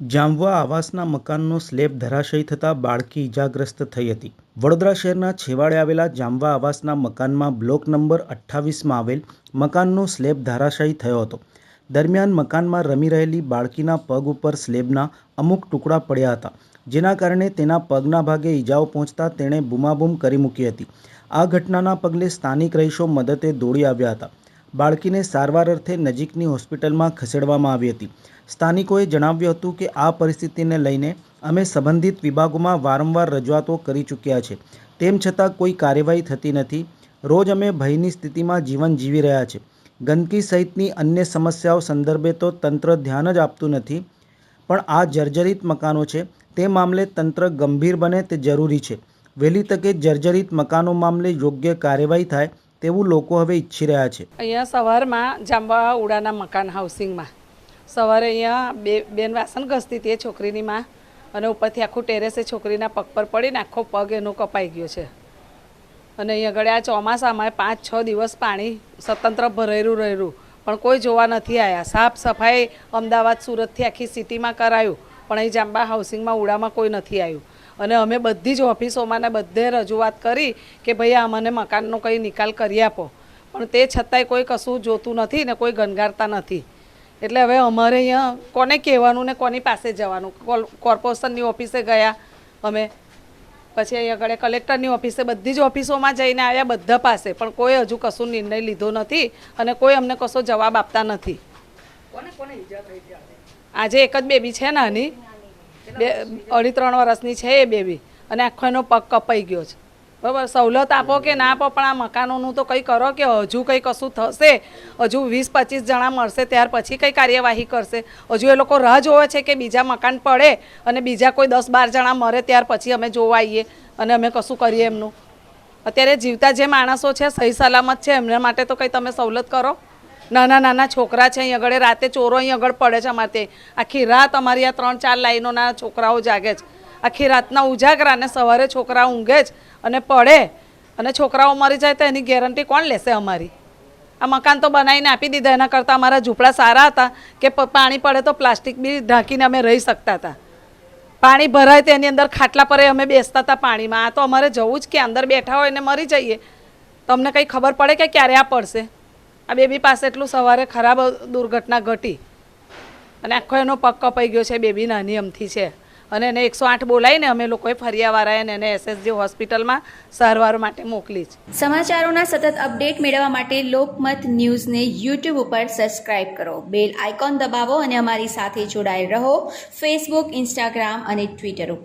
જામવા આવાસના મકાનનો slab ધરાશયી થતાં બાળકી ઇજાગ્રસ્ત થઈ હતી. વડોદરા શહેરના છેવાડે આવેલા જામવા આવાસના મકાનમાં બ્લોક નંબર અઠ્ઠાવીસમાં આવેલ મકાનનો સ્લેબ ધરાશાયી થયો હતો. દરમિયાન મકાનમાં રમી રહેલી બાળકીના પગ ઉપર સ્લેબના અમુક ટુકડા પડ્યા હતા, જેના કારણે તેના પગના ભાગે ઈજાઓ પહોંચતા તેણે બૂમાબૂમ કરી મૂકી હતી. આ ઘટનાના પગલે સ્થાનિક રહીશો મદદે દોડી આવ્યા હતા. બાળકીને સારવાર અર્થે નજીકની હોસ્પિટલમાં ખસેડવામાં આવી હતી. સ્થાનિકોએ જણાવ્યું હતું કે આ પરિસ્થિતિને લઈને અમે સંબંધિત વિભાગોમાં વારંવાર રજૂઆતો કરી ચૂક્યા છે. તેમ છતાં કોઈ કાર્યવાહી થતી નથી. રોજ અમે ભયની સ્થિતિમાં જીવન જીવી રહ્યા છે. ગંદકી સહિતની અન્ય સમસ્યાઓ સંદર્ભે તો તંત્ર ધ્યાન જ આપતું નથી, પણ આ જર્જરિત મકાનો છે. તે મામલે તંત્ર ગંભીર બને તે જરૂરી છે. વહેલી તકે જર્જરિત મકાનો મામલે યોગ્ય કાર્યવાહી થાય તેવું લોકો હવે ઈચ્છી રહ્યા છે. અહીંયા સવારમાં જાંબા ઉડાના મકાન હાઉસિંગમાં સવારે અહીંયા બે બેન વાસણ ઘસતી હતી છોકરીની માં અને ઉપરથી આખું ટેરેસે છોકરીના પગ પર પડીને આખો પગ એનો કપાઈ ગયો છે. અને અહીંયા આગળ આ ચોમાસામાં પાંચ છ દિવસ પાણી સ્વતંત્ર ભરેલું રહેલું પણ કોઈ જોવા નથી આવ્યા સાફ સફાઈ અમદાવાદ સુરતથી આખી સિટીમાં કરાયું. પણ અહીં જાંબા હાઉસિંગમાં ઉડામાં કોઈ નથી આવ્યું. અને અમે બધી જ ઓફિસોમાં ને બધે રજૂઆત કરી કે ભાઈ આ મને મકાનનો કંઈ નિકાલ કરી આપો. પણ તે છતાંય કોઈ કશું જોતું નથી ને કોઈ ગણગારતા નથી. એટલે હવે અમારે અહીંયા કોને કહેવાનું ને કોની પાસે જવાનું? કોર્પોરેશનની ઓફિસે ગયા અમે. પછી અહીંયા આગળ કલેક્ટરની ઓફિસે બધી જ ઓફિસોમાં જઈને આવ્યા બધા પાસે. પણ કોઈ હજુ કશું નિર્ણય લીધો નથી અને કોઈ અમને કશો જવાબ આપતા નથી. આજે એક જ બેબી છે નાની. બે અઢી ત્રણ વર્ષની છે એ બેબી. અને આખો એનો પગ કપાઈ ગયો છે. બરાબર? સવલત આપો કે ના આપો, પણ આ મકાનોનું તો કંઈ કરો કે હજુ કંઈ કશું થશે? હજુ વીસ, પચીસ જણા મળશે ત્યાર પછી કંઈ કાર્યવાહી કરશે? હજુ એ લોકો રાહ જોવે છે કે બીજા મકાન પડે અને બીજા કોઈ દસ, બાર જણા મરે, ત્યાર પછી અમે જોવા આવીએ અને અમે કશું કરીએ એમનું. અત્યારે જીવતા જે માણસો છે, સહી સલામત છે, એમના માટે તો કંઈ તમે સવલત કરો? નાના નાના છોકરા છે, અહીં આગળ રાતે ચોરો અહીં આગળ પડે છે અમારે તે. આખી રાત અમારી આ ત્રણ ચાર લાઈનોના છોકરાઓ જાગે છે. આખી રાતના ઉજાગરા ને સવારે છોકરા ઊંઘે જ અને પડે. અને છોકરાઓ મરી જાય તો એની ગેરંટી કોણ લેશે અમારી? આ મકાન તો બનાવીને આપી દીધા, એના કરતાં અમારા ઝૂંપડા સારા હતા કે પાણી પડે તો પ્લાસ્ટિક બી ઢાંકીને અમે રહી શકતા હતા. પાણી ભરાય તેની અંદર ખાટલા પર અમે બેસતા હતા પાણીમાં. આ તો અમારે જવું જ કે અંદર બેઠા હોય ને મરી જઈએ. તમને કંઈ ખબર પડે કે ક્યારે આ પડશે? આ બેબી પાસે એટલું સવારે ખરાબ દુર્ઘટના ઘટી. અને આખો એનો પગ કપાઈ ગયો છે, બેબી નાની અમથી છે. અને એને એકસો આઠ બોલાવીને અમે લોકોએ ફરિયાવાળાએ એને એસએસજી હોસ્પિટલમાં સારવાર માટે મોકલી છે. સમાચારોના સતત અપડેટ મેળવવા માટે લોકમત ન્યૂઝને યુટ્યુબ ઉપર સબસ્ક્રાઇબ કરો. બેલ આઇકોન દબાવો અને અમારી સાથે જોડાયેલ રહો. ફેસબુક ઇન્સ્ટાગ્રામ અને ટ્વિટર ઉપર.